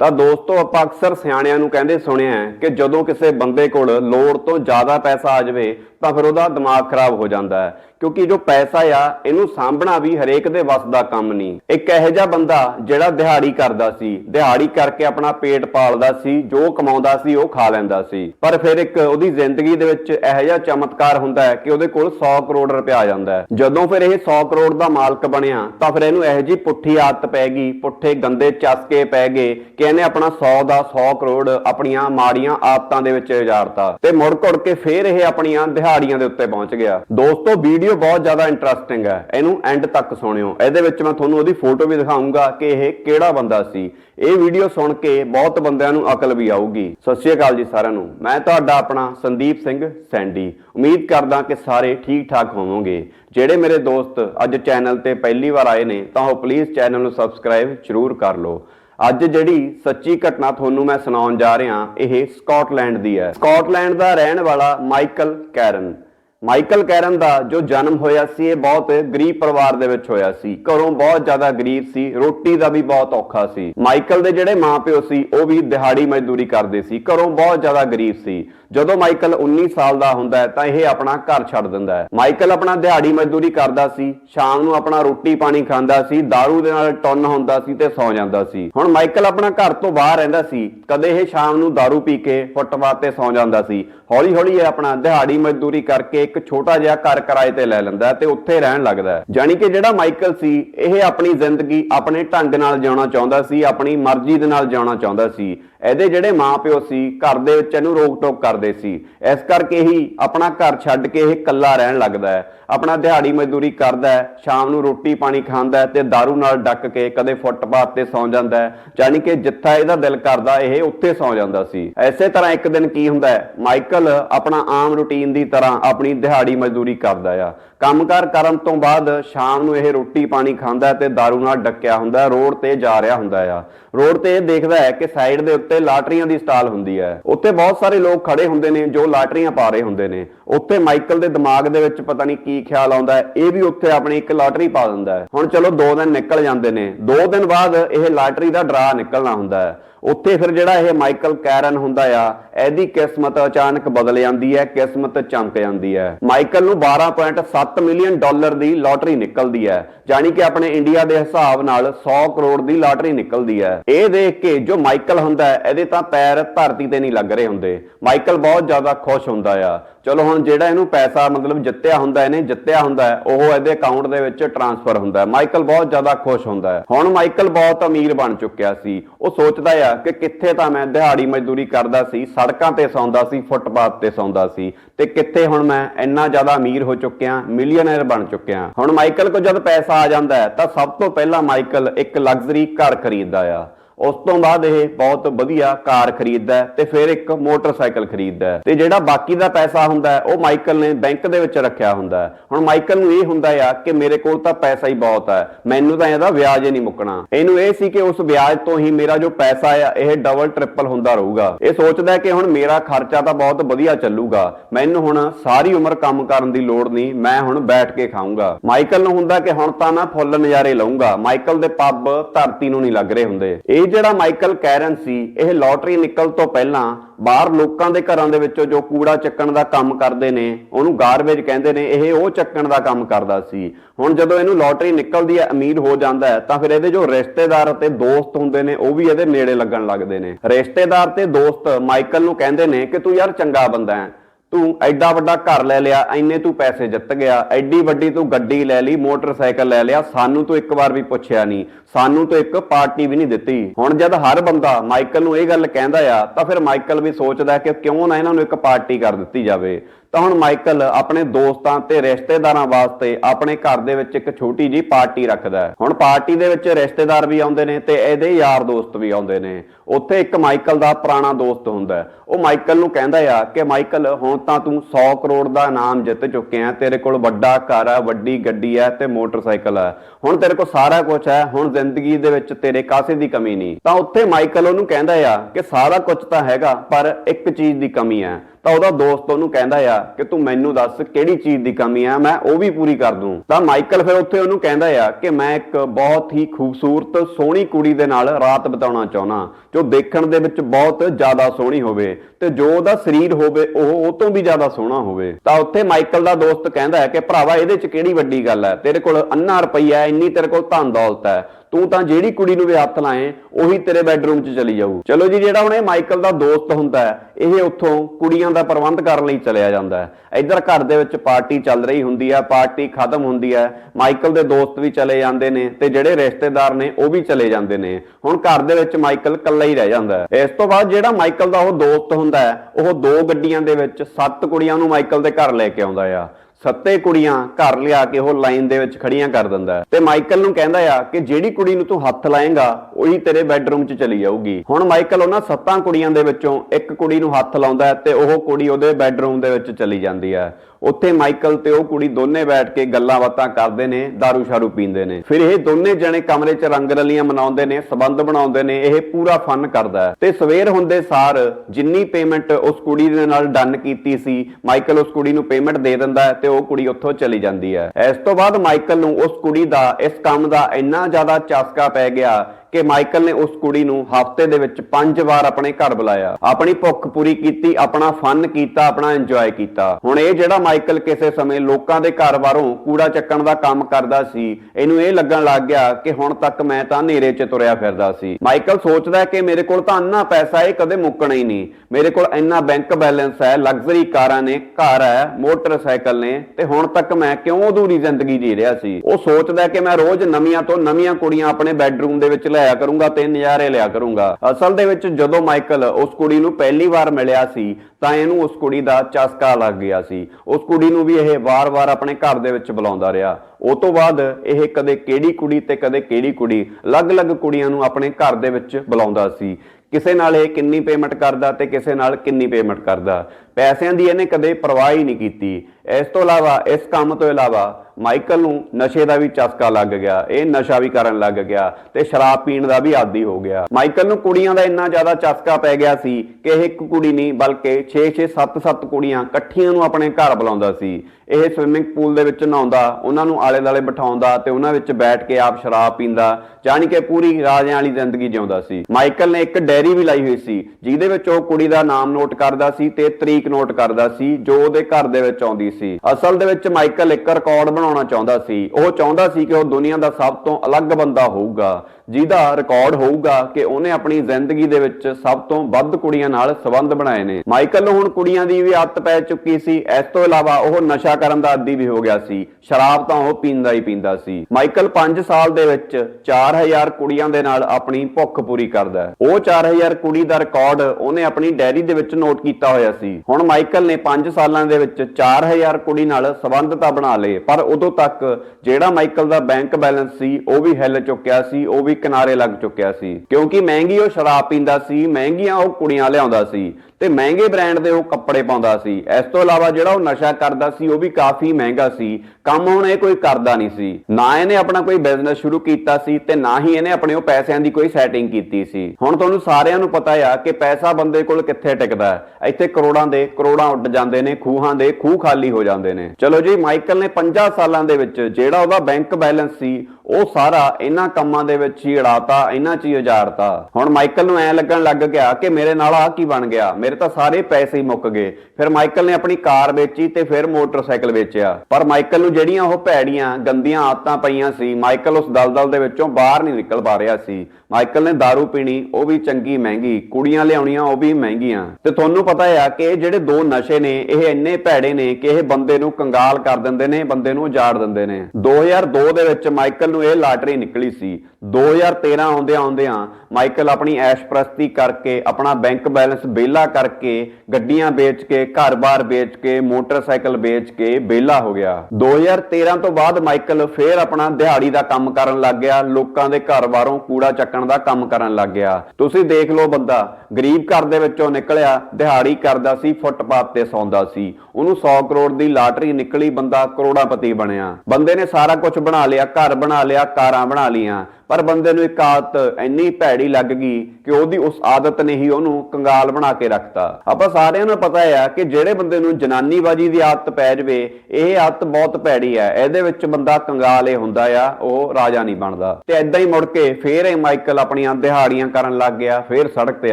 ਤਾਂ ਦੋਸਤੋ, ਆਪਾਂ ਅਕਸਰ ਸਿਆਣਿਆਂ ਨੂੰ ਕਹਿੰਦੇ ਸੁਣਿਆ ਹੈ ਕਿ ਜਦੋਂ ਕਿਸੇ ਬੰਦੇ ਕੋਲ ਲੋੜ ਤੋਂ ਜ਼ਿਆਦਾ ਪੈਸਾ ਆ ਜਾਵੇ, ਤਾਂ ਫਿਰ ਉਹਦਾ ਦਿਮਾਗ ਖਰਾਬ ਹੋ ਜਾਂਦਾ ਹੈ। ਕਿਉਂਕਿ ਜੋ ਪੈਸਾ ਆ, ਇਹਨੂੰ ਸਾਂਭਣਾ ਵੀ ਹਰੇਕ ਦੇ ਵੱਸ ਦਾ ਕੰਮ ਨਹੀਂ। ਇੱਕ ਇਹੋ ਜਿਹਾ ਬੰਦਾ ਜਿਹੜਾ ਦਿਹਾੜੀ ਕਰਦਾ ਸੀ, ਦਿਹਾੜੀ ਕਰਕੇ ਆਪਣਾ ਪੇਟ ਪਾਲਦਾ ਸੀ, ਜੋ ਕਮਾਉਂਦਾ ਸੀ, ਉਹ ਖਾ ਲੈਂਦਾ ਸੀ। ਪਰ ਫਿਰ ਇੱਕ ਉਹਦੀ ਜ਼ਿੰਦਗੀ ਦੇ ਵਿੱਚ ਇਹੋ ਜਿਹਾ ਚਮਤਕਾਰ ਹੁੰਦਾ ਹੈ ਕਿ ਉਹਦੇ ਕੋਲ 100 ਕਰੋੜ ਰੁਪਏ ਆ ਜਾਂਦਾ ਹੈ। ਜਦੋਂ ਫਿਰ ਇਹ 100 ਕਰੋੜ ਦਾ ਮਾਲਕ ਬਣਿਆ, ਤਾਂ ਫਿਰ ਇਹਨੂੰ ਇਹੋ ਜਿਹੀ ਪੁੱਠੀ ਆਦਤ ਪੈ ਗਈ, ਪੁੱਠੇ ਗੰਦੇ ਚਸਕੇ ਪੈ ਗਏ ਕਿ ਇਹਨੇ ਆਪਣਾ 100 ਦਾ 100 ਕਰੋੜ ਆਪਣੀਆਂ ਮਾੜੀਆਂ ਆਦਤਾਂ ਦੇ ਵਿੱਚ ਉਜਾੜਤਾ। ਤੇ ਮੁੜ ਘੁੜ ਕੇ ਫਿਰ ਇਹ ਆਪਣੀਆਂ ਦਿਹਾੜੀਆਂ ਦੇ ਉੱਤੇ ਪਹੁੰਚ ਗਿਆ। ਦੋਸਤੋ, ਵੀਡੀਓ ਬਹੁਤ ਜ਼ਿਆਦਾ ਇੰਟਰਸਟਿੰਗ ਹੈ। ਇਹਨੂੰ ਐਂਡ ਤੱਕ ਸੁਣਿਓ। ਇਹਦੇ ਵਿੱਚ ਮੈਂ ਤੁਹਾਨੂੰ ਉਹਦੀ ਫੋਟੋ ਵੀ ਦਿਖਾਉਂਗਾ ਕਿ ਇਹ ਕਿਹੜਾ ਬੰਦਾ ਸੀ। ਇਹ ਵੀਡੀਓ ਸੁਣ ਕੇ ਬਹੁਤ ਬੰਦਿਆਂ ਨੂੰ ਅਕਲ ਵੀ ਆਊਗੀ। ਸਤਿ ਸ਼੍ਰੀ ਅਕਾਲ ਜੀ ਸਾਰਿਆਂ ਨੂੰ। ਮੈਂ ਤੁਹਾਡਾ ਆਪਣਾ ਸੰਦੀਪ ਸਿੰਘ ਸੈਂਡੀ। ਉਮੀਦ ਕਰਦਾ ਕਿ ਸਾਰੇ ਠੀਕ ਠਾਕ ਹੋਵੋਗੇ। ਜਿਹੜੇ ਮੇਰੇ ਦੋਸਤ ਅੱਜ ਚੈਨਲ ਤੇ ਪਹਿਲੀ ਵਾਰ ਆਏ ਨੇ, ਤਾਂ ਉਹ ਪਲੀਜ਼ ਚੈਨਲ ਨੂੰ ਸਬਸਕ੍ਰਾਈਬ ਜ਼ਰੂਰ ਕਰ ਲਓ। ਅੱਜ ਜਿਹੜੀ ਸੱਚੀ ਘਟਨਾ ਤੁਹਾਨੂੰ ਮੈਂ ਸੁਣਾਉਣ ਜਾ ਰਿਹਾ, ਇਹ ਸਕਾਟਲੈਂਡ ਦੀ ਹੈ। ਸਕਾਟਲੈਂਡ ਦਾ ਰਹਿਣ ਵਾਲਾ ਮਾਈਕਲ ਕੈਰਨ ਮਾਈਕਲ ਕੈਰਨ ਦਾ ਜੋ ਜਨਮ ਹੋਇਆ ਸੀ ਇਹ ਬਹੁਤ ਗਰੀਬ ਪਰਿਵਾਰ ਦੇ ਵਿੱਚ ਹੋਇਆ ਸੀ ਘਰੋਂ ਬਹੁਤ ਜ਼ਿਆਦਾ ਗਰੀਬ ਸੀ ਰੋਟੀ ਦਾ ਵੀ ਬਹੁਤ ਔਖਾ ਸੀ ਮਾਈਕਲ ਦੇ ਜਿਹੜੇ ਮਾਪਿਓ ਸੀ ਉਹ ਵੀ ਦਿਹਾੜੀ ਮਜ਼ਦੂਰੀ ਕਰਦੇ ਸੀ ਘਰੋਂ ਬਹੁਤ ਜ਼ਿਆਦਾ ਗਰੀਬ ਸੀ ਜਦੋਂ ਮਾਈਕਲ 19 ਸਾਲ ਦਾ ਹੁੰਦਾ ਹੈ ਤਾਂ ਇਹ ਆਪਣਾ ਘਰ ਛੱਡ ਦਿੰਦਾ ਹੈ ਮਾਈਕਲ ਆਪਣਾ ਦਿਹਾੜੀ ਮਜ਼ਦੂਰੀ ਕਰਦਾ ਸੀ ਸ਼ਾਮ ਨੂੰ ਆਪਣਾ ਰੋਟੀ ਪਾਣੀ ਖਾਂਦਾ ਸੀ दारू ਦੇ ਨਾਲ ਟੁੰਨ ਹੁੰਦਾ ਸੀ ਤੇ ਸੌ ਜਾਂਦਾ ਸੀ ਹੁਣ ਮਾਈਕਲ ਆਪਣਾ ਘਰ ਤੋਂ ਬਾਹਰ ਰਹਿੰਦਾ ਸੀ ਕਦੇ ਇਹ ਸ਼ਾਮ ਨੂੰ दारू ਪੀ ਕੇ ਫੁੱਟਪਾਥ ਤੇ ਸੌ ਜਾਂਦਾ ਸੀ ਹੌਲੀ ਹੌਲੀ ਇਹ ਆਪਣਾ ਦਿਹਾੜੀ ਮਜ਼ਦੂਰੀ ਕਰਕੇ ਇੱਕ ਛੋਟਾ ਜਿਹਾ ਘਰ ਕਿਰਾਏ ਤੇ ਲੈ ਲੈਂਦਾ ਤੇ ਉੱਥੇ ਰਹਿਣ ਲੱਗਦਾ ਹੈ। ਜਾਣੀ ਕਿ ਜਿਹੜਾ ਮਾਈਕਲ ਸੀ, ਇਹ ਆਪਣੀ ਜ਼ਿੰਦਗੀ ਆਪਣੇ ਢੰਗ ਨਾਲ ਜਿਉਣਾ ਚਾਹੁੰਦਾ ਸੀ, ਆਪਣੀ ਮਰਜ਼ੀ ਦੇ ਨਾਲ ਜਿਉਣਾ ਚਾਹੁੰਦਾ ਸੀ। ਇਹਦੇ ਜਿਹੜੇ ਮਾਪਿਓ ਸੀ, ਘਰ ਦੇ ਵਿੱਚ ਇਹਨੂੰ ਰੋਕ ਟੋਕ ਕਰਦੇ ਸੀ। ਇਸ ਕਰਕੇ ਹੀ ਆਪਣਾ ਘਰ ਛੱਡ ਕੇ ਇਹ ਇਕੱਲਾ ਰਹਿਣ ਲੱਗਦਾ ਹੈ। ਆਪਣਾ ਦਿਹਾੜੀ ਮਜ਼ਦੂਰੀ ਕਰਦਾ ਹੈ, ਸ਼ਾਮ ਨੂੰ ਰੋਟੀ ਪਾਣੀ ਖਾਂਦਾ ਹੈ ਤੇ दारू ਨਾਲ ਡੱਕ ਕੇ ਕਦੇ ਫੁੱਟਪਾਥ ਤੇ ਸੌਂ ਜਾਂਦਾ ਹੈ। ਯਾਨੀ ਕਿ ਜਿੱਥਾ ਇਹਦਾ ਦਿਲ ਕਰਦਾ, ਇਹ ਉੱਥੇ ਸੌਂ ਜਾਂਦਾ ਸੀ। ਐਸੇ ਤਰ੍ਹਾਂ ਇੱਕ ਦਿਨ ਕੀ ਹੁੰਦਾ ਹੈ, ਮਾਈਕਲ ਆਪਣਾ ਆਮ ਰੁਟੀਨ ਦੀ ਤਰ੍ਹਾਂ ਆਪਣੀ ਦਿਹਾੜੀ ਮਜ਼ਦੂਰੀ ਕਰਦਾ ਆ। ਕੰਮਕਾਰ ਕਰਨ ਤੋਂ ਬਾਅਦ ਸ਼ਾਮ ਨੂੰ ਇਹ ਰੋਟੀ ਪਾਣੀ ਖਾਂਦਾ ਤੇ दारू ਨਾਲ ਡੱਕਿਆ ਹੁੰਦਾ, ਰੋਡ ਤੇ ਜਾ ਰਿਹਾ ਹੁੰਦਾ ਆ। ਰੋਡ ਤੇ ਇਹ ਦੇਖਦਾ ਹੈ ਕਿ ਸਾਈਡ ਦੇ ਉੱਤੇ ਲਾਟਰੀਆਂ ਦੀ ਸਟਾਲ ਹੁੰਦੀ ਹੈ। ਉੱਥੇ ਬਹੁਤ ਸਾਰੇ ਲੋਕ ਖੜੇ ਹੁੰਦੇ ਨੇ ਜੋ ਲਾਟਰੀਆਂ ਪਾ ਰਹੇ ਹੁੰਦੇ ਨੇ। ਉੱਥੇ ਮਾਈਕਲ ਦੇ ਦਿਮਾਗ ਦੇ ਵਿੱਚ ਪਤਾ ਨਹੀਂ ਕੀ ਖਿਆਲ ਆਉਂਦਾ ਹੈ, ਇਹ ਵੀ ਉੱਥੇ ਆਪਣੀ ਇੱਕ ਲਾਟਰੀ ਪਾ ਦਿੰਦਾ ਹੈ। ਹੁਣ ਚਲੋ 2 ਦਿਨ ਨਿਕਲ ਜਾਂਦੇ ਨੇ। 2 ਦਿਨ ਬਾਅਦ ਇਹ ਲਾਟਰੀ ਦਾ ਡਰਾ ਨਿਕਲਣਾ ਹੁੰਦਾ ਹੈ। ਉੱਥੇ ਫਿਰ ਜਿਹੜਾ ਇਹ ਮਾਈਕਲ ਕੈਰਨ ਹੁੰਦਾ ਆ, ਇਹਦੀ ਕਿਸਮਤ ਅਚਾਨਕ ਬਦਲ ਜਾਂਦੀ ਹੈ, ਕਿਸਮਤ ਚਮਕ ਜਾਂਦੀ ਹੈ। ਮਾਈਕਲ ਨੂੰ 12.7 ਮਿਲੀਅਨ ਡਾਲਰ ਦੀ ਲਾਟਰੀ ਨਿਕਲਦੀ ਹੈ ਜਾਨੀ ਕਿ ਆਪਣੇ ਇੰਡੀਆ ਦੇ ਹਿਸਾਬ ਨਾਲ 100 ਕਰੋੜ ਦੀ ਲਾਟਰੀ ਨਿਕਲਦੀ ਹੈ। ਇਹ ਦੇਖ ਕੇ ਜੋ ਮਾਈਕਲ ਹੁੰਦਾ ਇਹਦੇ ਤਾਂ ਪੈਰ ਧਰਤੀ ਤੇ ਨਹੀਂ ਲੱਗ ਰਹੇ ਹੁੰਦੇ। ਮਾਈਕਲ ਬਹੁਤ ਜ਼ਿਆਦਾ ਖੁਸ਼ ਹੁੰਦਾ ਆ। ਚਲੋ ਹੁਣ ਜਿਹੜਾ ਇਹਨੂੰ ਪੈਸਾ ਮਤਲਬ ਜਿੱਤਿਆ ਹੁੰਦਾ, ਇਹਨੇ ਜਿੱਤਿਆ ਹੁੰਦਾ ਉਹ ਇਹਦੇ ਅਕਾਊਂਟ ਦੇ ਵਿੱਚ ਟ੍ਰਾਂਸਫਰ ਹੁੰਦਾ ਮਾਈਕਲ ਬਹੁਤ ਜ਼ਿਆਦਾ ਖੁਸ਼ ਹੁੰਦਾ ਹੈ। ਹੁਣ ਮਾਈਕਲ ਬਹੁਤ ਅਮੀਰ ਬਣ ਚੁੱਕਿਆ ਸੀ। ਉਹ ਸੋਚਦਾ ਆ ਕਿ ਕਿੱਥੇ ਤਾਂ ਮੈਂ ਦਿਹਾੜੀ ਮਜ਼ਦੂਰੀ ਕਰਦਾ ਸੀ, ਸੜਕਾਂ ਤੇ ਸੌਂਦਾ ਸੀ, ਫੁੱਟਪਾਥ ਤੇ ਸੌਂਦਾ ਸੀ ਤੇ ਕਿੱਥੇ ਹੁਣ ਮੈਂ ਇੰਨਾ ਜ਼ਿਆਦਾ ਅਮੀਰ ਹੋ ਚੁੱਕਿਆ ਮਿਲੀਅਨਰ ਬਣ ਚੁੱਕਿਆ। ਹੁਣ ਮਾਈਕਲ ਕੋਲ ਜਦ ਪੈਸਾ ਆ ਜਾਂਦਾ ਹੈ ਤਾਂ ਸਭ ਤੋਂ ਪਹਿਲਾਂ ਮਾਈਕਲ ਇੱਕ ਲਗਜ਼ਰੀ ਘਰ ਖਰੀਦਦਾ ਆ। ਉਸ ਤੋਂ ਬਾਅਦ ਇਹ ਬਹੁਤ ਵਧੀਆ ਕਾਰ ਖਰੀਦਦਾ ਤੇ ਫਿਰ ਇੱਕ ਮੋਟਰਸਾਈਕਲ ਖਰੀਦਦਾ ਤੇ ਜਿਹੜਾ ਬਾਕੀ ਦਾ ਪੈਸਾ ਹੁੰਦਾ ਉਹ ਮਾਈਕਲ ਨੇ ਬੈਂਕ ਦੇ ਵਿੱਚ ਰੱਖਿਆ ਹੁੰਦਾ ਹੁਣ ਮਾਈਕਲ ਨੂੰ ਇਹ ਹੁੰਦਾ ਆ ਕਿ ਮੇਰੇ ਕੋਲ ਤਾਂ ਪੈਸਾ ਹੀ ਬਹੁਤ ਹੈ, ਮੈਨੂੰ ਤਾਂ ਇਹਦਾ ਵਿਆਜ ਹੀ ਨਹੀਂ ਮੁੱਕਣਾ। ਇਹਨੂੰ ਇਹ ਸੀ ਕਿ ਉਸ ਵਿਆਜ ਤੋਂ ਹੀ ਮੇਰਾ ਜੋ ਪੈਸਾ ਆ, ਇਹ ਡਬਲ ਟ੍ਰਿਪਲ ਹੁੰਦਾ ਰਹੂਗਾ। ਇਹ ਸੋਚਦਾ ਕਿ ਹੁਣ ਮੇਰਾ ਖਰਚਾ ਤਾਂ ਬਹੁਤ ਵਧੀਆ ਚੱਲੂਗਾ। ਮੈਨੂੰ ਹੁਣ ਸਾਰੀ ਉਮਰ ਕੰਮ ਕਰਨ ਦੀ ਲੋੜ ਨਹੀਂ, ਮੈਂ ਹੁਣ ਬੈਠ ਕੇ ਖਾਊਂਗਾ। ਮਾਈਕਲ ਨੂੰ ਹੁੰਦਾ ਕਿ ਹੁਣ ਤਾਂ ਨਾ ਫੁੱਲ ਨਜ਼ਾਰੇ ਲਊਂਗਾ। ਮਾਈਕਲ ਦੇ ਪੱਬ ਧਰਤੀ ਨੂੰ ਨਹੀਂ ਲੱਗ ਰਹੇ ਹੁੰਦੇ। ਇਹ ਜਿਹੜਾ ਮਾਈਕਲ ਕੈਰਨ ਸੀ, ਇਹ ਲੋਟਰੀ ਨਿਕਲ ਤੋਂ ਪਹਿਲਾਂ ਬਾਹਰ ਲੋਕਾਂ ਦੇ ਘਰਾਂ ਦੇ ਵਿੱਚੋਂ ਜੋ ਕੂੜਾ ਚੱਕਣ ਦਾ ਕੰਮ ਕਰਦੇ ਨੇ, ਉਹਨੂੰ ਗਾਰਬੇਜ ਕਹਿੰਦੇ ਨੇ, ਇਹ ਉਹ ਚੱਕਣ ਦਾ ਕੰਮ ਕਰਦਾ ਸੀ। ਹੁਣ ਜਦੋਂ ਇਹਨੂੰ ਲੋਟਰੀ ਨਿਕਲਦੀ ਹੈ, ਅਮੀਰ ਹੋ ਜਾਂਦਾ ਹੈ, ਤਾਂ ਫਿਰ ਇਹਦੇ ਜੋ ਰਿਸ਼ਤੇਦਾਰ ਅਤੇ ਦੋਸਤ ਹੁੰਦੇ ਨੇ, ਉਹ ਵੀ ਇਹਦੇ ਨੇੜੇ ਲੱਗਣ ਲੱਗਦੇ ਨੇ। ਰਿਸ਼ਤੇਦਾਰ ਤੇ ਦੋਸਤ ਮਾਈਕਲ ਨੂੰ ਕਹਿੰਦੇ ਨੇ ਕਿ ਤੂੰ ਯਾਰ ਚੰਗਾ ਬੰਦਾ ਹੈ ਤੂੰ ਐਡਾ ਵੱਡਾ ਘਰ ਲੈ ਲਿਆ, ਐਨੇ ਤੂੰ ਪੈਸੇ ਜਿੱਤ ਗਿਆ, ਐਡੀ ਵੱਡੀ ਤੂੰ ਗੱਡੀ ਲੈ ਲਈ, ਮੋਟਰਸਾਈਕਲ ਲੈ ਲਿਆ, ਸਾਨੂੰ ਤੂੰ ਇੱਕ ਵਾਰ ਵੀ ਪੁੱਛਿਆ ਨਹੀਂ, ਸਾਨੂੰ ਤੂੰ ਇੱਕ ਪਾਰਟੀ ਵੀ ਨਹੀਂ ਦਿੱਤੀ। ਹੁਣ ਜਦ ਹਰ ਬੰਦਾ ਮਾਈਕਲ ਨੂੰ ਇਹ ਗੱਲ ਕਹਿੰਦਾ ਆ, ਤਾਂ ਫਿਰ ਮਾਈਕਲ ਵੀ ਸੋਚਦਾ ਕਿ ਕਿਉਂ ਨਾ ਇਹਨਾਂ ਨੂੰ ਇੱਕ ਪਾਰਟੀ ਕਰ ਦਿੱਤੀ ਜਾਵੇ। ਤਾਂ ਹੁਣ ਮਾਈਕਲ ਆਪਣੇ ਦੋਸਤਾਂ ਤੇ ਰਿਸ਼ਤੇਦਾਰਾਂ ਵਾਸਤੇ ਆਪਣੇ ਘਰ ਦੇ ਵਿੱਚ ਇੱਕ ਛੋਟੀ ਜੀ ਪਾਰਟੀ ਰੱਖਦਾ ਹੈ। ਹੁਣ ਪਾਰਟੀ ਦੇ ਵਿੱਚ ਰਿਸ਼ਤੇਦਾਰ ਵੀ ਆਉਂਦੇ ਨੇ ਤੇ ਇਹਦੇ ਯਾਰ ਦੋਸਤ ਵੀ ਆਉਂਦੇ ਨੇ। ਉੱਥੇ ਇੱਕ ਮਾਈਕਲ ਦਾ ਪੁਰਾਣਾ ਦੋਸਤ ਹੁੰਦਾ ਉਹ ਮਾਈਕਲ ਨੂੰ ਕਹਿੰਦਾ ਆ ਕਿ ਮਾਈਕਲ, ਹੁਣ ਤਾਂ ਤੂੰ 100 ਕਰੋੜ ਦਾ ਇਨਾਮ ਜਿੱਤ ਚੁੱਕਿਆ ਤੇਰੇ ਕੋਲ ਵੱਡਾ ਘਰ ਹੈ, ਵੱਡੀ ਗੱਡੀ ਹੈ ਤੇ ਮੋਟਰਸਾਈਕਲ ਹੈ। ਹੁਣ ਤੇਰੇ ਕੋਲ ਸਾਰਾ ਕੁਝ ਹੈ, ਹੁਣ ਜ਼ਿੰਦਗੀ ਦੇ ਵਿੱਚ ਤੇਰੇ ਕਾਸੇ ਦੀ ਕਮੀ ਨਹੀਂ। ਤਾਂ ਉੱਥੇ ਮਾਈਕਲ ਉਹਨੂੰ ਕਹਿੰਦਾ ਆ ਕਿ ਸਾਰਾ ਕੁਝ ਤਾਂ ਹੈਗਾ, ਪਰ ਇੱਕ ਚੀਜ਼ ਦੀ ਕਮੀ ਹੈ। ਤਾਂ ਉਹਦਾ ਦੋਸਤ ਉਹਨੂੰ ਕਹਿੰਦਾ ਆ ਕਿ ਤੂੰ ਮੈਨੂੰ ਦੱਸ ਕਿਹੜੀ ਚੀਜ਼ ਦੀ ਕਮੀ ਆ, ਮੈਂ ਉਹ ਵੀ ਪੂਰੀ ਕਰ ਦੂੰ। ਤਾਂ ਮਾਈਕਲ ਫਿਰ ਉੱਥੇ ਉਹਨੂੰ ਕਹਿੰਦਾ ਆ ਕਿ ਮੈਂ ਇੱਕ ਬਹੁਤ ਹੀ ਖੂਬਸੂਰਤ, ਸੋਹਣੀ ਕੁੜੀ ਦੇ ਨਾਲ ਰਾਤ ਬਿਤਾਉਣਾ ਚਾਹੁੰਦਾ। ਜੋ ਦੇਖਣ ਦੇ ਵਿੱਚ ਬਹੁਤ ਜ਼ਿਆਦਾ ਸੋਹਣੀ ਹੋਵੇ ਤੇ ਜੋ ਉਹਦਾ ਸਰੀਰ ਹੋਵੇ, ਉਹ ਉਹ ਤੋਂ ਵੀ ਜ਼ਿਆਦਾ ਸੋਹਣਾ ਹੋਵੇ। ਤਾਂ ਉੱਥੇ ਮਾਈਕਲ ਦਾ ਦੋਸਤ ਕਹਿੰਦਾ ਹੈ ਕਿ ਭਰਾਵਾ, ਇਹਦੇ 'ਚ ਕਿਹੜੀ ਵੱਡੀ ਗੱਲ ਹੈ ਤੇਰੇ ਕੋਲ ਅੰਨਾ ਰੁਪਈਆ ਇੰਨੀ ਤੇਰੇ ਕੋਲ ਧਨ ਦੌਲਤ ਹੈ। ਤੂੰ ਤਾਂ ਜਿਹੜੀ ਕੁੜੀ ਨੂੰ ਵੀ ਹੱਥ ਲਾਏ, ਉਹੀ ਤੇਰੇ ਬੈੱਡਰੂਮ 'ਚ ਚਲੀ ਜਾਊ। ਚਲੋ ਜੀ, ਜਿਹੜਾ ਹੁਣ ਇਹ ਮਾਈਕਲ ਦਾ ਦੋਸਤ ਹੁੰਦਾ ਹੈ, ਇਹ ਉੱਥੋਂ ਕੁੜੀਆਂ ਦਾ ਪ੍ਰਬੰਧ ਕਰਨ ਲਈ ਚਲਿਆ ਜਾਂਦਾ ਹੈ। ਇੱਧਰ ਘਰ ਦੇ ਵਿੱਚ ਪਾਰਟੀ ਚੱਲ ਰਹੀ ਹੁੰਦੀ ਹੈ, ਪਾਰਟੀ ਖਤਮ ਹੁੰਦੀ ਹੈ, ਮਾਈਕਲ ਦੇ ਦੋਸਤ ਵੀ ਚਲੇ ਜਾਂਦੇ ਨੇ ਤੇ ਜਿਹੜੇ ਰਿਸ਼ਤੇਦਾਰ ਨੇ, ਉਹ ਵੀ ਚਲੇ ਜਾਂਦੇ ਨੇ। ਹੁਣ ਘਰ ਦੇ ਵਿੱਚ ਮਾਈਕਲ ਇਕੱਲਾ ਹੀ ਰਹਿ ਜਾਂਦਾ ਹੈ। ਇਸ ਤੋਂ ਬਾਅਦ ਜਿਹੜਾ ਮਾਈਕਲ ਦਾ ਉਹ ਦੋਸਤ ਹੁੰਦਾ ਹੈ, ਉਹ ਦੋ ਗੱਡੀਆਂ ਦੇ ਵਿੱਚ ਸੱਤ ਕੁੜੀਆਂ ਨੂੰ ਮਾਈਕਲ ਦੇ ਘਰ ਲੈ ਕੇ ਆਉਂਦਾ ਆ। ਸੱਤੇ ਕੁੜੀਆਂ ਘਰ ਲਿਆ ਕੇ ਉਹ ਲਾਈਨ ਦੇ ਵਿੱਚ ਖੜੀਆਂ ਕਰ ਦਿੰਦਾ ਤੇ ਮਾਈਕਲ ਨੂੰ ਕਹਿੰਦਾ ਆ ਕਿ ਜਿਹੜੀ ਕੁੜੀ ਨੂੰ ਤੂੰ ਹੱਥ ਲਾਏਗਾ, ਉਹੀ ਤੇਰੇ ਬੈੱਡਰੂਮ 'ਚ ਚਲੀ ਜਾਊਗੀ। ਹੁਣ ਮਾਈਕਲ ਉਹਨਾਂ ਸੱਤਾਂ ਕੁੜੀਆਂ ਦੇ ਵਿੱਚੋਂ ਇੱਕ ਕੁੜੀ ਨੂੰ ਹੱਥ ਲਾਉਂਦਾ ਤੇ ਉਹ ਕੁੜੀ ਉਹਦੇ ਬੈੱਡਰੂਮ ਦੇ ਵਿੱਚ ਚਲੀ ਜਾਂਦੀ ਹੈ। ਉੱਥੇ ਮਾਈਕਲ ਤੇ ਉਹ ਕੁੜੀ ਦੋਨੇ ਬੈਠ ਕੇ ਗੱਲਾਂ ਬਾਤਾਂ ਕਰਦੇ ਨੇ दारू ਸ਼ਾਰੂ ਪੀਂਦੇ ਨੇ। ਫਿਰ ਇਹ ਦੋਨੇ ਜਣੇ ਕਮਰੇ 'ਚ ਰੰਗ ਰਲੀਆਂ ਮਨਾਉਂਦੇ ਨੇ, ਸਬੰਧ ਬਣਾਉਂਦੇ ਨੇ, ਇਹ ਪੂਰਾ ਫਨ ਕਰਦਾ ਹੈ। ਤੇ ਸਵੇਰ ਹੁੰਦੇ ਸਾਰ ਜਿੰਨੀ ਪੇਮੈਂਟ ਉਸ ਕੁੜੀ ਦੇ ਨਾਲ ਡਨ ਕੀਤੀ ਸੀ, ਮਾਈਕਲ ਉਸ ਕੁੜੀ ਨੂੰ ਪੇਮੈਂਟ ਦੇ ਦਿੰਦਾ ਹੈ ਤੇ ਉਹ ਕੁੜੀ ਉੱਥੋਂ ਚਲੀ ਜਾਂਦੀ ਹੈ। ਇਸ ਤੋਂ ਬਾਅਦ ਮਾਈਕਲ ਨੂੰ ਉਸ ਕੁੜੀ ਦਾ, ਇਸ ਕੰਮ ਦਾ ਇੰਨਾ ਜ਼ਿਆਦਾ ਚਾਸਕਾ ਪੈ ਗਿਆ ਕਿ ਮਾਈਕਲ ਨੇ ਉਸ ਕੁੜੀ ਨੂੰ ਹਫ਼ਤੇ ਦੇ ਵਿੱਚ ਪੰਜ ਵਾਰ ਆਪਣੇ ਘਰ ਬੁਲਾਇਆ। ਆਪਣੀ ਭੁੱਖ ਪੂਰੀ ਕੀਤੀ, ਆਪਣਾ ਫਨ ਕੀਤਾ, ਆਪਣਾ ਇੰਜੋਏ ਕੀਤਾ। ਹੁਣ ਇਹ ਜਿਹੜਾ ਮਾਈਕਲ ਕਿਸੇ ਸਮੇਂ ਲੋਕਾਂ ਦੇ ਘਰ ਬਾਹਰੋਂ ਕੂੜਾ ਚੱਕਣ ਦਾ ਕੰਮ ਕਰਦਾ ਸੀ, ਇਹਨੂੰ ਇਹ ਲੱਗਣ ਲੱਗ ਗਿਆ ਕਿ ਹੁਣ ਤੱਕ ਮੈਂ ਤਾਂ ਹਨੇਰੇ 'ਚ ਤੁਰਿਆ ਫਿਰਦਾ ਸੀ। ਮਾਈਕਲ ਸੋਚਦਾ ਕਿ ਮੇਰੇ ਕੋਲ ਤਾਂ ਇੰਨਾ ਪੈਸਾ ਇਹ ਕਦੇ ਮੁੱਕਣਾ ਹੀ ਨਹੀਂ। ਮੇਰੇ ਕੋਲ ਇੰਨਾ ਬੈਂਕ ਬੈਲੈਂਸ ਹੈ, ਲਗਜ਼ਰੀ ਕਾਰਾਂ ਨੇ, ਘਰ ਹੈ, ਮੋਟਰਸਾਈਕਲ ਨੇ, ਤੇ ਹੁਣ ਤੱਕ ਮੈਂ ਕਿਉਂ ਅਧੂਰੀ ਜ਼ਿੰਦਗੀ ਜੀ ਰਿਹਾ ਸੀ? ਉਹ ਸੋਚਦਾ ਕਿ ਮੈਂ ਰੋਜ਼ ਨਵੀਆਂ ਤੋਂ ਨਵੀਆਂ ਕੁੜੀਆਂ ਆਪਣੇ ਬੈੱਡਰੂਮ ਦੇ ਵਿੱਚ ਲਿਆਇਆ ਕਰੂੰਗਾ ਤੇ ਨਜ਼ਾਰੇ ਲਿਆ ਕਰੂੰਗਾ। ਅਸਲ ਦੇ ਵਿੱਚ ਜਦੋਂ ਮਾਈਕਲ ਉਸ ਕੁੜੀ ਨੂੰ ਪਹਿਲੀ ਵਾਰ ਮਿਲਿਆ ਸੀ, ਤਾਂ ਇਹਨੂੰ ਉਸ ਕੁੜੀ ਦਾ ਚਸਕਾ ਲੱਗ ਗਿਆ ਸੀ। ਉਸ ਕੁੜੀ ਨੂੰ ਵੀ ਇਹ ਵਾਰ-ਵਾਰ ਆਪਣੇ ਘਰ ਦੇ ਵਿੱਚ ਬੁਲਾਉਂਦਾ ਰਿਹਾ। ਉਹ ਤੋਂ ਬਾਅਦ ਇਹ ਕਦੇ ਕਿਹੜੀ ਕੁੜੀ ਤੇ ਕਦੇ ਕਿਹੜੀ ਕੁੜੀ, ਅਲੱਗ-ਅਲੱਗ ਕੁੜੀਆਂ ਨੂੰ ਆਪਣੇ ਘਰ ਦੇ ਵਿੱਚ ਬੁਲਾਉਂਦਾ ਸੀ। ਕਿਸੇ ਨਾਲ ਇਹ ਕਿੰਨੀ ਪੇਮੈਂਟ ਕਰਦਾ ਤੇ ਕਿਸੇ ਨਾਲ ਕਿੰਨੀ ਪੇਮੈਂਟ ਕਰਦਾ। ਪੈਸਿਆਂ ਦੀ ਇਹਨੇ ਕਦੇ ਪਰਵਾਹ ਹੀ ਨਹੀਂ ਕੀਤੀ। ਇਸ ਤੋਂ ਇਲਾਵਾ, ਇਸ ਕੰਮ ਤੋਂ ਇਲਾਵਾ ਮਾਈਕਲ ਨੂੰ ਨਸ਼ੇ ਦਾ ਵੀ ਚਸਕਾ ਲੱਗ ਗਿਆ, ਇਹ ਨਸ਼ਾ ਵੀ ਕਰਨ ਲੱਗ ਗਿਆ ਤੇ ਸ਼ਰਾਬ ਪੀਣ ਦਾ ਵੀ ਆਦੀ ਹੋ ਗਿਆ। ਮਾਈਕਲ ਨੂੰ ਕੁੜੀਆਂ ਦਾ ਇੰਨਾ ਜ਼ਿਆਦਾ ਚਸਕਾ ਪੈ ਗਿਆ ਸੀ ਕਿ ਇਹ ਇੱਕ ਕੁੜੀ ਨਹੀਂ, ਬਲਕਿ 6-6 7-7 ਕੁੜੀਆਂ ਇਕੱਠੀਆਂ ਨੂੰ ਆਪਣੇ ਘਰ ਬੁਲਾਉਂਦਾ ਸੀ। ਇਹ ਸਵਿਮਿੰਗ ਪੂਲ ਦੇ ਵਿੱਚ ਨਹਾਉਂਦਾ, ਉਹਨਾਂ ਨੂੰ ਆਲੇ-ਦਾਲੇ ਬਿਠਾਉਂਦਾ ਤੇ ਉਹਨਾਂ ਵਿੱਚ ਬੈਠ ਕੇ ਆਪ ਸ਼ਰਾਬ ਪੀਂਦਾ ਜਾਣੀ ਕਿ ਪੂਰੀ ਰਾਜਿਆਂ ਵਾਲੀ ਜ਼ਿੰਦਗੀ ਜਿਉਂਦਾ ਸੀ। ਮਾਈਕਲ ਨੇ ਇੱਕ ਡੈਰੀ ਵੀ ਲਾਈ ਹੋਈ ਸੀ, ਜਿਹਦੇ ਵਿੱਚ ਉਹ ਕੁੜੀ ਦਾ ਨਾਮ ਨੋਟ ਕਰਦਾ ਸੀ ਤੇ ਤਰੀਕ ਨੋਟ ਕਰਦਾ ਸੀ, ਜੋ ਉਹਦੇ ਘਰ ਦੇ ਵਿੱਚ ਆਉਂਦੀ ਸੀ। ਅਸਲ ਦੇ ਵਿੱਚ ਮਾਈਕਲ ਇੱਕ ਰਿਕਾਰਡ ਬਣਾਉਣਾ ਚਾਹੁੰਦਾ ਸੀ। ਉਹ ਚਾਹੁੰਦਾ ਸੀ ਕਿ ਉਹ ਦੁਨੀਆ ਦਾ ਸਭ ਤੋਂ ਅਲੱਗ ਬੰਦਾ ਹੋਊਗਾ, ਜਿਹਦਾ ਰਿਕਾਰਡ ਹੋਊਗਾ ਕਿ ਉਹਨੇ ਆਪਣੀ ਜ਼ਿੰਦਗੀ ਦੇ ਵਿੱਚ ਸਭ ਤੋਂ ਵੱਧ ਕੁੜੀਆਂ ਨਾਲ ਸੰਬੰਧ ਬਣਾਏ ਨੇ। ਮਾਈਕਲ ਨੂੰ ਹੁਣ ਕੁੜੀਆਂ ਦੀ ਵੀ ਆਦਤ ਪੈ ਚੁੱਕੀ ਸੀ। ਇਸ ਤੋਂ ਇਲਾਵਾ ਉਹ ਨਸ਼ਾ ਕਰਨ ਦਾ ਆਦੀ ਵੀ ਹੋ ਗਿਆ ਸੀ। ਸ਼ਰਾਬ ਤਾਂ ਉਹ ਪੀਂਦਾ ਹੀ ਪੀਂਦਾ ਸੀ। ਮਾਈਕਲ 5 ਸਾਲ ਦੇ ਵਿੱਚ 4000 ਕੁੜੀਆਂ ਦੇ ਨਾਲ ਆਪਣੀ ਭੁੱਖ ਪੂਰੀ ਕਰਦਾ ਹੈ। ਉਹ 4000 ਕੁੜੀ ਦਾ ਰਿਕਾਰਡ ਉਹਨੇ ਆਪਣੀ ਡਾਇਰੀ ਦੇ ਵਿੱਚ ਨੋਟ ਕੀਤਾ ਹੋਇਆ ਸੀ। ਹੁਣ ਮਾਈਕਲ ਨੇ 5 ਸਾਲਾਂ ਦੇ ਵਿੱਚ 4000 ਕੁੜੀ ਨਾਲ ਸੰਬੰਧ ਤਾਂ ਬਣਾ ਲਏ, ਪਰ ਉਦੋਂ ਤੱਕ ਜਿਹੜਾ ਮਾਈਕਲ ਦਾ ਬੈਂਕ ਬੈਲੈਂਸ ਸੀ, ਉਹ ਵੀ ਹਿੱਲ ਚੁੱਕਿਆ ਸੀ, ਉਹ ਵੀ ਕਿਨਾਰੇ ਲੱਗ ਚੁੱਕਿਆ ਸੀ। ਕਿਉਂਕਿ ਮਹਿੰਗੀ ਉਹ ਸ਼ਰਾਬ ਪੀਂਦਾ ਸੀ, ਮਹਿੰਗੀਆਂ ਉਹ ਕੁੜੀਆਂ ਲਿਆਉਂਦਾ ਸੀ। ਤੇ ਮਹਿੰਗੇ ਬ੍ਰਾਂਡ ਦੇ ਉਹ ਕੱਪੜੇ ਪਾਉਂਦਾ ਸੀ। ਇਸ ਤੋਂ ਇਲਾਵਾ ਜਿਹੜਾ ਉਹ ਨਸ਼ਾ ਕਰਦਾ ਸੀ, ਉਹ ਵੀ ਕਾਫੀ ਮਹਿੰਗਾ ਸੀ। ਕੰਮ ਹੁਣ ਇਹ ਕੋਈ ਕਰਦਾ ਨਹੀਂ ਸੀ। ਨਾ ਇਹਨੇ ਆਪਣਾ ਕੋਈ ਬਿਜ਼ਨਸ ਸ਼ੁਰੂ ਕੀਤਾ ਸੀ ਤੇ ਨਾ ਹੀ ਇਹਨੇ ਆਪਣੇ ਉਹ ਪੈਸਿਆਂ ਦੀ ਕੋਈ ਸੈਟਿੰਗ ਕੀਤੀ ਸੀ। ਹੁਣ ਤੁਹਾਨੂੰ ਸਾਰਿਆਂ ਨੂੰ ਪਤਾ ਆ ਕਿ ਪੈਸਾ ਬੰਦੇ ਕੋਲ ਕਿੱਥੇ ਟਿਕਦਾ ਇੱਥੇ ਕਰੋੜਾਂ ਦੇ, ਕਰੋੜਾਂ ਉੱਡ ਜਾਂਦੇ ਨੇ, ਖੂਹਾਂ ਦੇ, ਖੂਹ ਖਾਲੀ ਹੋ ਜਾਂਦੇ ਨੇ। ਚਲੋ ਜੀ, ਮਾਈਕਲ ਨੇ 50 ਸਾਲਾਂ ਦੇ ਵਿੱਚ ਜਿਹੜਾ ਉਹਦਾ ਬੈਂਕ ਬੈਲੈਂਸ ਸੀ ਉਹ ਸਾਰਾ ਇਹਨਾਂ ਕੰਮਾਂ ਦੇ ਵਿੱਚ ਹੀ ਉਡਾਤਾ ਇਹਨਾਂ 'ਚ ਹੀ ਉਜਾੜਤਾ। ਹੁਣ ਮਾਈਕਲ ਨੂੰ ਐ ਲੱਗਣ ਲੱਗ ਗਿਆ ਕਿ ਮੇਰੇ ਨਾਲ ਆ ਕੀ ਬਣ ਗਿਆ। ਮੇਰੇ ਤਾਂ ਸਾਰੇ ਪੈਸੇ ਹੀ ਮੁੱਕ ਗਏ। ਫਿਰ ਮਾਈਕਲ ਨੇ ਆਪਣੀ ਕਾਰ ਵੇਚੀ ਤੇ ਫਿਰ ਮੋਟਰਸਾਈਕਲ ਵੇਚਿਆ। ਪਰ ਮਾਈਕਲ ਨੂੰ ਜਿਹੜੀਆਂ ਉਹ ਭੈੜੀਆਂ, ਗੰਦੀਆਂ ਆਦਤਾਂ ਪਈਆਂ ਸੀ, ਮਾਈਕਲ ਉਸ ਦਲਦਲ ਦੇ ਵਿੱਚੋਂ ਬਾਹਰ ਨਹੀਂ ਨਿਕਲ ਪਾ ਰਿਹਾ ਸੀ। ਮਾਈਕਲ ਨੇ दारू ਪੀਣੀ, ਉਹ ਵੀ ਚੰਗੀ, ਮਹਿੰਗੀ, ਕੁੜੀਆਂ ਲਿਆਉਣੀਆਂ, ਉਹ ਵੀ ਮਹਿੰਗੀਆਂ। ਤੇ ਤੁਹਾਨੂੰ ਪਤਾ ਹੈ ਕਿ ਇਹ ਜਿਹੜੇ ਦੋ ਨਸ਼ੇ ਨੇ, ਇਹ ਇੰਨੇ ਭੈੜੇ ਨੇ ਕਿ ਇਹ ਬੰਦੇ ਨੂੰ ਕੰਗਾਲ ਕਰ ਦਿੰਦੇ ਨੇ, ਬੰਦੇ ਨੂੰ ਉਜਾੜ ਦਿੰਦੇ ਨੇ। 2002 ਦੇ ਵਿੱਚ ਮਾਈਕਲ ਨੂੰ ਇਹ ਲਾਟਰੀ ਨਿਕਲੀ ਸੀ 2013 ਆਉਂਦਿਆਂ ਆਉਂਦਿਆਂ ਮਾਈਕਲ ਆਪਣੀ ਐਸ਼ਪ੍ਰਸਤੀ ਕਰਕੇ, ਆਪਣਾ ਬੈਂਕ ਬੈਲੈਂਸ ਬੇਲਾ ਕਰਕੇ, ਗੱਡੀਆਂ ਵੇਚ ਕੇ, ਘਰ-ਬਾਰ ਵੇਚ ਕੇ, ਮੋਟਰਸਾਈਕਲ ਵੇਚ ਕੇ ਬੇਲਾ ਹੋ ਗਿਆ। 2013 ਤੋਂ ਬਾਅਦ ਮਾਈਕਲ ਫੇਰ ਆਪਣਾ ਦਿਹਾੜੀ ਦਾ ਕੰਮ ਕਰਨ ਲੱਗ ਗਿਆ, ਲੋਕਾਂ ਦੇ ਘਰ-ਬਾਰੋਂ ਕੂੜਾ ਚੱਕਣ ਦਾ ਕੰਮ ਕਰਨ ਲੱਗ ਗਿਆ। ਤੁਸੀਂ ਦੇਖ ਲਓ ਬੰਦਾ, ਗਰੀਬ ਘਰ ਦੇ ਵਿੱਚੋਂ ਨਿਕਲਿਆ, ਦਿਹਾੜੀ ਕਰਦਾ ਸੀ, ਫੁੱਟਪਾਥ ਤੇ ਸੌਂਦਾ ਸੀ। ਉਹਨੂੰ 100 ਕਰੋੜ ਦੀ ਲਾਟਰੀ ਨਿਕਲੀ, ਬੰਦਾ ਕਰੋੜਾਪਤੀ ਬਣਿਆ। ਬੰਦੇ ਨੇ ਸਾਰਾ ਕੁਝ ਬਣਾ ਲਿਆ, ਘਰ ਬਣਾ ਲਿਆ ਕਾਰਾਂ ਬਣਾ ਲੀਆਂ ਪਰ ਬੰਦੇ ਨੂੰ ਇੱਕ ਆਦਤ ਇੰਨੀ ਭੈੜੀ ਲੱਗ ਗਈ ਕਿ ਉਹਦੀ ਉਸ ਆਦਤ ਨੇ ਹੀ ਉਹਨੂੰ ਕੰਗਾਲ ਬਣਾ ਕੇ ਰੱਖਤਾ। ਆਪਾਂ ਸਾਰਿਆਂ ਨੂੰ ਪਤਾ ਹੈ ਕਿ ਜਿਹੜੇ ਬੰਦੇ ਨੂੰ ਜਨਾਨੀਬਾਜੀ ਦੀ ਆਦਤ ਪੈ ਜਾਵੇ, ਇਹ ਆਦਤ ਬਹੁਤ ਭੈੜੀ ਹੈ। ਇਹਦੇ ਵਿੱਚ ਬੰਦਾ ਕੰਗਾਲ ਹੀ ਹੁੰਦਾ ਆ, ਉਹ ਰਾਜਾ ਨਹੀਂ ਬਣਦਾ। ਤੇ ਐਦਾਂ ਹੀ ਮੁੜ ਕੇ ਫੇਰ ਇਹ ਮਾਈਕਲ ਆਪਣੀਆਂ ਦਿਹਾੜੀਆਂ ਕਰਨ ਲੱਗ ਗਿਆ, ਫੇਰ ਸੜਕ ਤੇ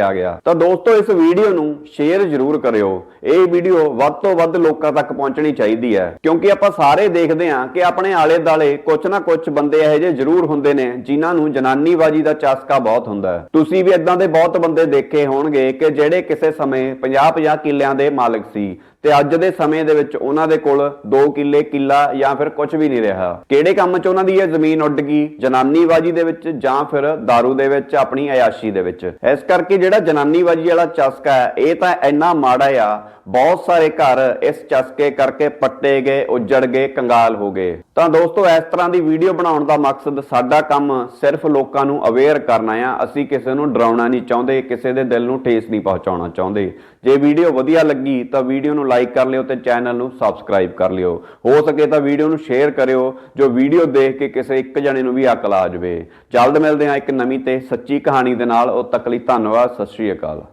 ਆ ਗਿਆ। ਤਾਂ ਦੋਸਤੋ, ਇਸ ਵੀਡੀਓ ਨੂੰ ਸ਼ੇਅਰ ਜ਼ਰੂਰ ਕਰਿਓ। ਇਹ ਵੀਡੀਓ ਵੱਧ ਤੋਂ ਵੱਧ ਲੋਕਾਂ ਤੱਕ ਪਹੁੰਚਣੀ ਚਾਹੀਦੀ ਹੈ। ਕਿਉਂਕਿ ਆਪਾਂ ਸਾਰੇ ਦੇਖਦੇ ਹਾਂ ਕਿ ਆਪਣੇ ਆਲੇ ਦਾਲੇ ਕੁਝ ਨਾ ਕੁਝ ਬੰਦੇ ਇਹੋ ਜਿਹੇ ਜ਼ਰੂਰ ਹੁੰਦੇ ਨੇ, ਜਿਨ੍ਹਾਂ ਨੂੰ ਜਨਾਨੀਬਾਜੀ ਦਾ ਚਾਸਕਾ ਬਹੁਤ ਹੁੰਦਾ ਹੈ। ਤੁਸੀਂ ਵੀ ਇਦਾਂ ਦੇ ਬਹੁਤ ਬੰਦੇ ਦੇਖੇ ਹੋਣਗੇ ਕਿ ਜਿਹੜੇ ਕਿਸੇ ਸਮੇਂ 50-50 ਕਿੱਲਿਆਂ ਦੇ ਮਾਲਕ ਸੀ ਤੇ ਅੱਜ ਦੇ ਸਮੇਂ ਦੇ ਵਿੱਚ ਉਹਨਾਂ ਦੇ ਕੋਲ 2 ਕਿੱਲੇ, ਕਿੱਲਾ ਜਾਂ ਫਿਰ ਕੁਝ ਵੀ ਨਹੀਂ ਰਿਹਾ। ਕਿਹੜੇ ਕੰਮ 'ਚ ਉਹਨਾਂ ਦੀ ਇਹ ਜ਼ਮੀਨ ਉੱਡ ਗਈ? ਜਨਾਨੀਬਾਜੀ ਦੇ ਵਿੱਚ ਜਾਂ ਫਿਰ दारू ਦੇ ਵਿੱਚ, ਆਪਣੀ ਅਯਾਸ਼ੀ ਦੇ ਵਿੱਚ? ਇਸ ਕਰਕੇ ਜਿਹੜਾ ਜਨਾਨੀਬਾਜੀ ਵਾਲਾ ਚਸਕਾ ਹੈ, ਇਹ ਤਾਂ ਇੰਨਾ ਮਾੜਾ ਆ, ਬਹੁਤ ਸਾਰੇ ਘਰ ਇਸ ਚਸਕੇ ਕਰਕੇ ਪੱਟੇ ਗਏ, ਉੱਜੜ ਗਏ, ਕੰਗਾਲ ਹੋ ਗਏ। ਤਾਂ ਦੋਸਤੋ, ਇਸ ਤਰ੍ਹਾਂ ਦੀ ਵੀਡੀਓ ਬਣਾਉਣ ਦਾ ਮਕਸਦ ਸਾਡਾ ਕੰਮ ਸਿਰਫ ਲੋਕਾਂ ਨੂੰ ਅਵੇਅਰ ਕਰਨਾ ਆ। ਅਸੀਂ ਕਿਸੇ ਨੂੰ ਡਰਾਉਣਾ ਨਹੀਂ ਚਾਹੁੰਦੇ, ਕਿਸੇ ਦੇ ਦਿਲ ਨੂੰ ਠੇਸ ਨਹੀਂ ਪਹੁੰਚਾਉਣਾ ਚਾਹੁੰਦੇ। ਜੇ ਵੀਡੀਓ ਵਧੀਆ ਲੱਗੀ, ਤਾਂ ਵੀਡੀਓ ਨੂੰ ਲਾਈਕ ਕਰ ਲਿਓ ਤੇ ਚੈਨਲ ਨੂੰ ਸਬਸਕ੍ਰਾਈਬ ਕਰ ਲਿਓ। ਹੋ ਸਕੇ ਤਾਂ ਵੀਡੀਓ ਨੂੰ ਸ਼ੇਅਰ ਕਰਿਓ, ਜੋ ਵੀਡੀਓ ਦੇਖ ਕੇ ਕਿਸੇ ਇੱਕ ਜਣੇ ਨੂੰ ਵੀ ਅਕਲ ਆ ਜਾਵੇ। ਜਲਦ ਮਿਲਦੇ ਹਾਂ ਇੱਕ ਨਵੀਂ ਤੇ ਸੱਚੀ ਕਹਾਣੀ ਦੇ ਨਾਲ। ਉਹ ਤੱਕ ਲਈ ਧੰਨਵਾਦ, ਸਤਿ ਸ਼੍ਰੀ ਅਕਾਲ।